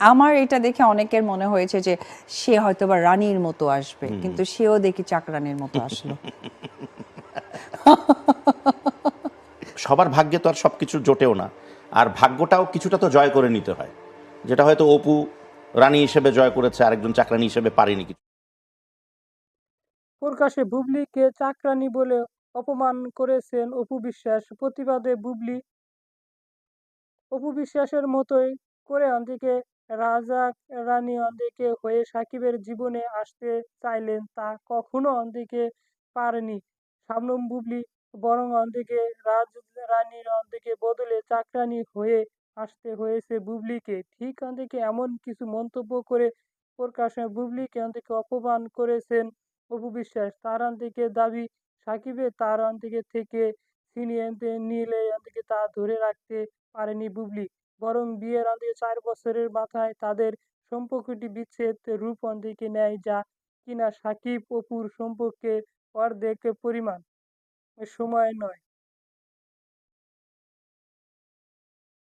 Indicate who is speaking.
Speaker 1: আমার এটা দেখে অনেকের মনে হয়েছে যে সে হয়তো বা রানীর মতো আসবে কিন্তু সেও দেখি চাকরানির মতো আসলো।
Speaker 2: সবার ভাগ্যে তো আর সব কিছু জোটেও না আর ভাগ্যটাও কিছুটা তো জয় করে নিতে হয়। যেটা হয়তো অপু রানী হিসেবে জয় করেছে আরেকজন চাকরানি হিসেবে পারেনি কিছু।
Speaker 3: প্রকাশ্যে বুবলিকে চাকরানি বলে অপমান করেছেন অপু বিশ্বাস প্রতিবাদে বুবলি অপু বিশ্বাসের মতোই করে অন্দিকে রাজা রানী অন্দিকে হয়ে সাকিবের জীবনে আসতে চাইলেন, তা কখনো অন্দিকে পারেনি। শাবনম বুবলি বরং অন্দিকে রাজ রানীর অন্দিকে বদলে চাকরানি হয়ে আসতে হয়েছে বুবলিকে। ঠিক অন্দিকে এমন কিছু মন্তব্য করে প্রকাশ্যে বুবলিকে অন্দিকে অপমান করেছেন অপু বিশ্বাস। তার দিকে দাবি সাকিবের তার দিকে থেকে ছিনিয়ে নিলে দিকে তা ধরে রাখতে পারেনি বুবলি। বরং বিয়ের আগে চার বছরের মাথায় তাদের সম্পর্কটি বিচ্ছেদ রূপন দিকে নেয় যা কিনা সাকিব অপুর সম্পর্কে অর্ধেক পরিমাণ। সময় নয়।